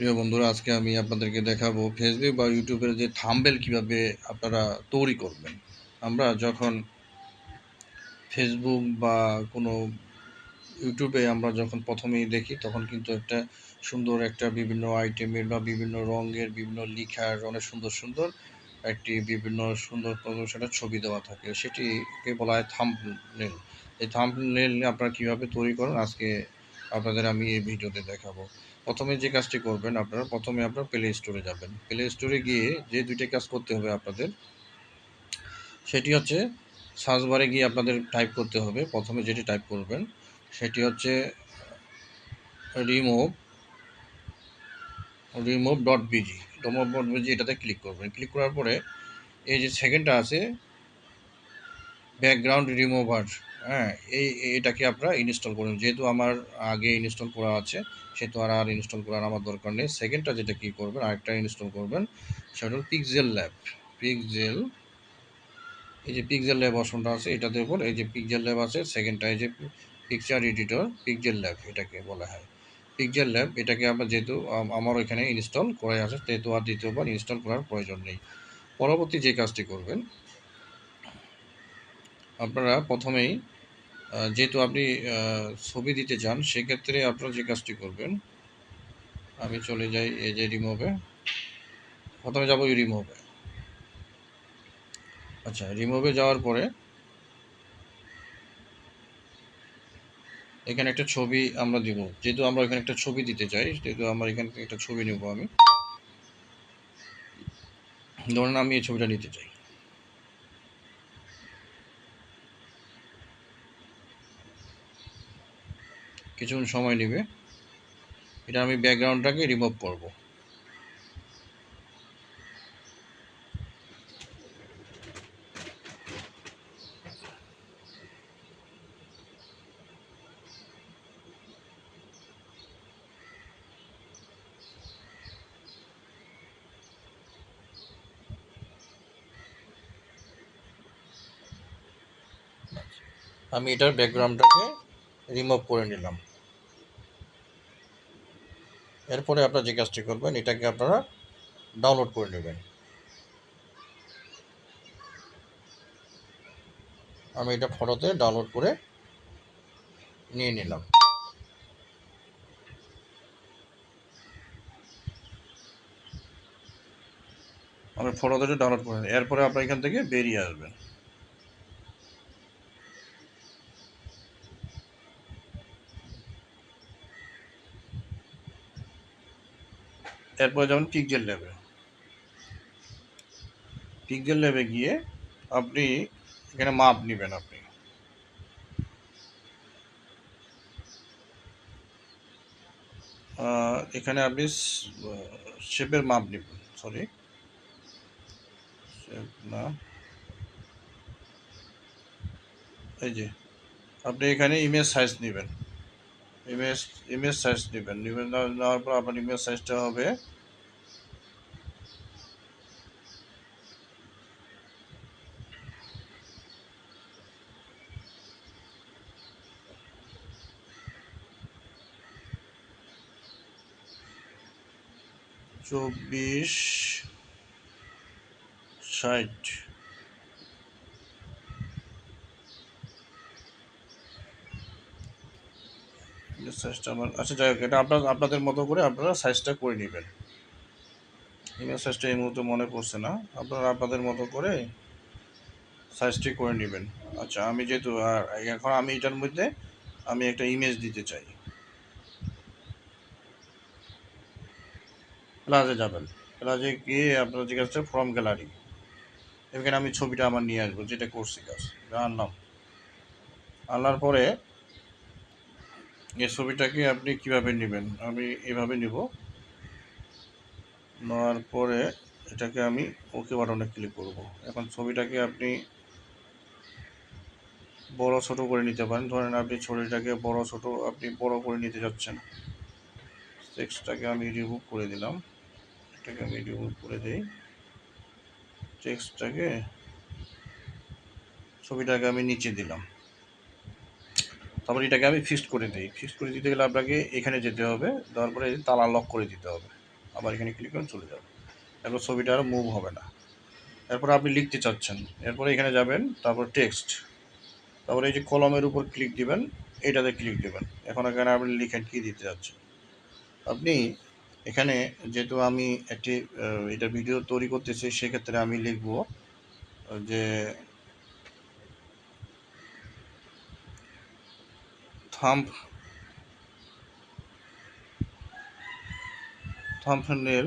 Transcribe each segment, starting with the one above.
প্রিয় বন্ধুরা, আজকে আমি আপনাদেরকে দেখাবো ফেসবুক বা ইউটিউবের যে থাম্বেল কীভাবে আপনারা তৈরি করবেন। আমরা যখন ফেসবুক বা কোনো ইউটিউবে আমরা যখন প্রথমেই দেখি, তখন কিন্তু একটা সুন্দর একটা বিভিন্ন আইটেমের বা বিভিন্ন রঙের, বিভিন্ন লিখার, অনেক সুন্দর সুন্দর একটি বিভিন্ন সুন্দর সেটা ছবি দেওয়া থাকে। সেটিকে বলা হয় থাম্বনেল এই থাম্বনেল আপনারা কীভাবে তৈরি করেন, আজকে আপনাদের আমি এই ভিডিওতে দেখাবো। প্রথমে যে কাজটি করবেন আপনারা, প্রথমে আপনার প্লে স্টোরে যাবেন। প্লে স্টোরে গিয়ে যে দুইটা কাজ করতে হবে আপনাদের, সেটি হচ্ছে সার্চ বারে গিয়ে আপনাদের টাইপ করতে হবে। প্রথমে যেটি টাইপ করবেন, সেটি হচ্ছে remove remove dot BG remove dot BG এটাতে ক্লিক করবেন। ক্লিক করার পরে এই যে সেকেন্ডটা আছে ব্যাকগ্রাউন্ড রিমুভার হ্যাঁ এই, এটাকে আপনারা ইনস্টল করুন যেহেতু আমার আগে ইনস্টল করা আছে, সেহেতু আর আর ইনস্টল করার আমার দরকার নেই। সেকেন্ডটা যেটা কী করবেন, আরেকটা ইনস্টল করবেন, সেটা হল পিকজেল ল্যাব পিকজেল এই যে পিকজেল ল্যাব অপশনটা আছে, এটাতে উপর এই যে পিকজেল ল্যাব আছে, সেকেন্ডটা এই যে পিকচার এডিটর পিকজেল ল্যাব এটাকে বলা হয়। পিকজেল ল্যাব এটাকে আমরা যেহেতু আমার ওইখানে ইনস্টল করে আছে, সেহেতু আর দ্বিতীয়বার ইনস্টল করার প্রয়োজন নেই। পরবর্তী যে কাজটি করবেন, আপনারা প্রথমেই যেহেতু আপনি ছবি দিতে চান, সেক্ষেত্রে আপনারা যে কাজটি করবেন, আমি চলে যাই এই যে রিমুভে প্রথমে যাব রিমুভে আচ্ছা রিমুভে যাওয়ার পরে এখানে একটা ছবি আমরা দিব। যেহেতু আমরা এখানে একটা ছবি দিতে চাই যেহেতু আমরা এখান থেকে একটা ছবি নেব আমি। ধরুন আমি এই ছবিটা নিতে চাই। কিছুক্ষণ সময় নেবে। এটা আমি ব্যাকগ্রাউন্ডটাকে রিমুভ করব। আমি এটার ব্যাকগ্রাউন্ডটাকে রিমুভ করে নিলাম। এরপরে আপনারা যে কাজটি করবেন, এটাকে আপনারা ডাউনলোড করে নেবেন। আমি এটা ফটোতে ডাউনলোড করে নিয়ে নিলাম। আমি ফটোতে ডাউনলোড করে এরপরে আপনার এখান থেকে বেরিয়ে আসবেন। এরপরে যেমন পিকজেল ল্যাবে পিকজেল ল্যাবে গিয়ে আপনি এখানে মাপ নেবেন আপনি। এখানে আপনি শেপের মাপ নেবেন সরি না এই যে, আপনি এখানে ইমেজ সাইজ নেবেন। ইমেজ ইমেজ সাইজ নেবেন নেওয়ার পর আপনার ইমেজ সাইজটা হবে চব্বিশ ষাট। সাইজটা আমার আচ্ছা যাই হোক, এটা আপনার আপনাদের মতো করে আপনারা সাইজটা করে নেবেন। ইমেজ সাইজটা এই মুহূর্তে মনে পড়ছে না। আপনারা আপনাদের মতো করে সাইজটি করে নেবেন। আচ্ছা আমি যেহেতু আর এখন আমি এটার মধ্যে আমি একটা ইমেজ দিতে চাই। প্লাজে যাবেন। প্লাজে গিয়ে আপনার যে কাজটা ফ্রম গ্যালারি এখানে আমি ছবিটা আমার নিয়ে আসব, যেটা করছি কাজ আনলাম আনার পরে এই ছবিটাকে আপনি কীভাবে নেবেন? আমি এভাবে নিব। নেওয়ার পরে এটাকে আমি ওকে বাটনে ক্লিক করব। এখন ছবিটাকে আপনি বড় ছোট করে নিতে পারেন। ধরেন আপনি ছবিটাকে বড় ছোট, আপনি বড় করে নিতে যাচ্ছেন। টেক্সটটাকে আমি রিমুভ করে দিলাম। এটাকে আমি রিমুভ করে দিই। টেক্সটটাকে, ছবিটাকে আমি নিচে দিলাম। তারপর এটাকে আমি ফিক্সড করে দিই। ফিক্সড করে দিতে গেলে আপনাকে এখানে যেতে হবে, দেওয়ার পরে তালা লক করে দিতে হবে। আবার এখানে ক্লিক করেন, চলে যাবে। এরপর ছবিটা আর মুভ হবে না। এরপর আপনি লিখতে চাচ্ছেন। এরপরে এখানে যাবেন, তারপর টেক্সট তারপরে এই যে কলমের উপর ক্লিক দিবেন, এটাতে ক্লিক দিবেন। এখন এখানে আপনি লিখেন কী দিতে যাচ্ছেন আপনি এখানে যেহেতু আমি একটি এটা ভিডিও তৈরি করতেছি, সেক্ষেত্রে আমি লিখব, যে থাম্প থাম্বনেল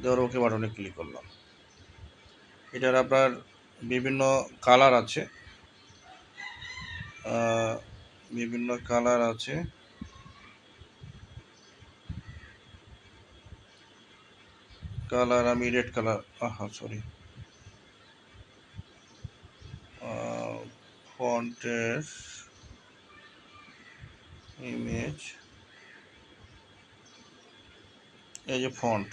দেওয়ার ওকে বাটনে ক্লিক করলাম। এটার আপনার বিভিন্ন কালার আছে। বিভিন্ন কালার আছে। কালার, আমি রেড কালার, আহা সরি ফন্টের ইমেজ এই যে ফন্ট।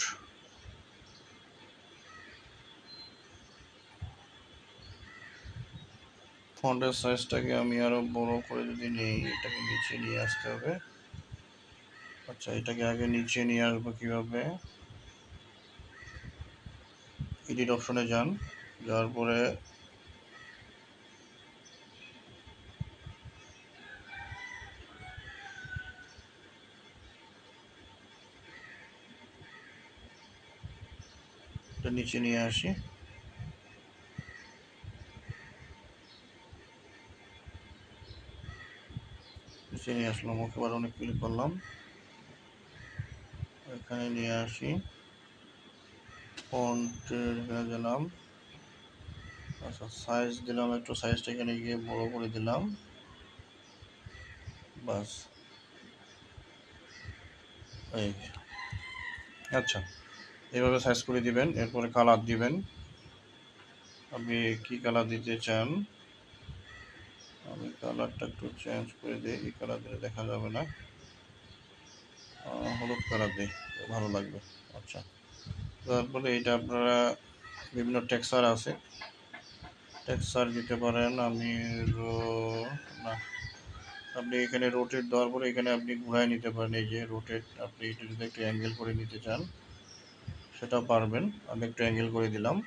ফন্টের সাইজটাকে আমি আরও বড় করে যদি নেই, এটাকে নিচে নিয়ে আসতে হবে। আচ্ছা এটাকে আগে নিচে নিয়ে আসব কীভাবে? এডিট অপশনে যান। যাওয়ার পরে নিচে নিয়ে আসি। নিচে নিয়ে আসলাম, ওকে আবার অনেক ক্লিক করলাম। এখানে নিয়ে আসি। ফন্টের এখানে গেলাম। আচ্ছা সাইজ দিলাম একটু সাইজটা এখানে গিয়ে বড় করে দিলাম। বাস। এই। আচ্ছা এইভাবে সাইজ করে দিবেন, এরপরে কালার দিবেন। আপনি কি কালার দিতে চান? আমি কালারটা একটু চেঞ্জ করে দিই, এই কালার দিলে দেখা যাবে না। হলুদ কালার দিই, ভালো লাগবে। আচ্ছা। তারপরে এটা আপনারা বিভিন্ন টেক্সার আছে। টেক্সার দিতে পারেন, আমি রো, না। আপনি এখানে রোটেট দেওয়ার পরে এখানে আপনি ঘুরায় নিতে পারেন, এই যে রোটেট আপনি এটা যদি একটু অ্যাঙ্গেল করে নিতে চান সেটা পারবেন। আমি একটু অ্যাঙ্গেল করে দিলাম।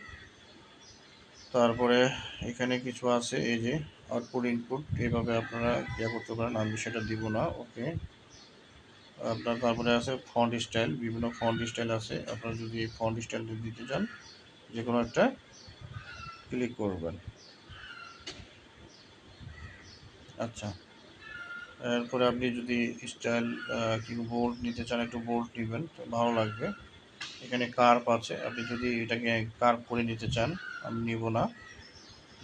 তারপরে এখানে কিছু আছে, এই যে আউটপুট, ইনপুট এইভাবে আপনারা ইয়ে করতে পারেন, আমি সেটা দিব না, ওকে। আপনার তারপরে আছে ফন্ট স্টাইল বিভিন্ন ফন্ট স্টাইল আছে। আপনারা যদি এই ফন্ট স্টাইল দিতে চান যে কোনো একটা ক্লিক করবেন। আচ্ছা। এরপরে আপনি যদি স্টাইল কি বোল্ড নিতে চান, একটু বোল্ড নেবেন, তো ভালো লাগবে। এখানে কার্ভ আছে। আপনি যদি এটাকে কার্ভ করে নিতে চান, আমি নিব না।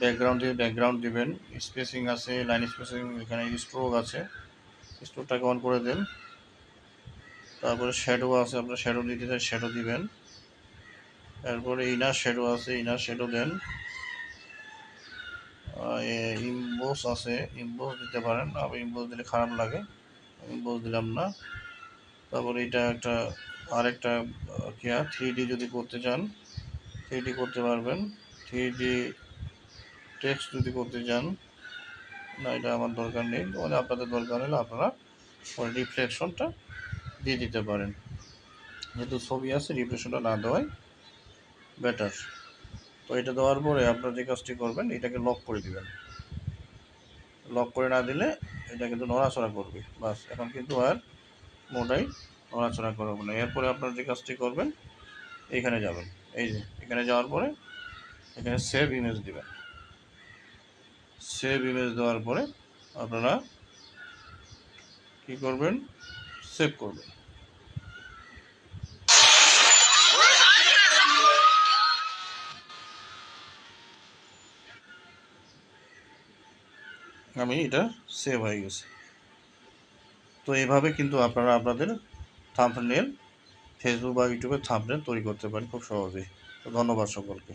ব্যাকগ্রাউন্ড দিয়ে ব্যাকগ্রাউন্ড দেবেন। স্পেসিং আছে লাইন স্পেসিং এখানে স্ট্রোক আছে। স্ট্রোকটাকে অন করে দেন। তারপরে শ্যাডো আছে আপনার শ্যাডো দিতে চান শ্যাডো দিবেন। তারপরে ইনার শ্যাডো আছে ইনার শ্যাডো দেন। ইম্বোস আছে ইম্বোস দিতে পারেন, আবার ইম্বোস দিলে খারাপ লাগে ইম্বোস দিলাম না। তারপরে এটা একটা, আরেকটা কিয়া থ্রি ডি যদি করতে চান থ্রি ডি করতে পারবেন। থ্রি ডি টেক্সট যদি করতে চান, না, এটা আমার দরকার নেই। মানে আপনাদের দরকার হলে আপনারা রিফ্লেকশনটা দিয়ে দিতে পারেন। যেহেতু ছবি আছে রিফ্লেকশনটা না দেওয়াই বেটার তো এটা দেওয়ার পরে আপনারা যে কাজটি করবেন, এটাকে লক করে দিবেন। লক করে না দিলে এটা কিন্তু নড়াচড়া করবে। বাস, এখন কিন্তু আর মোটাই নড়াচড়া করবে না। এরপরে আপনারা যে কাজটি করবেন, এইখানে যাবেন। এই যে, এখানে যাওয়ার পরে এখানে সেভ ইমেজ দিবেন। সেভ ইমেজ দেওয়ার পরে আপনারা কি করবেন? সেভ করবেন। আমি এটা সেভ হয়ে গেছে। তো এভাবে কিন্তু আপনারা আপনাদের থাম্বনেল ফেসবুক বা ইউটিউবে থাম্বনেল তৈরি করতে পারেন খুব সহজেই। তো ধন্যবাদ সকলকে।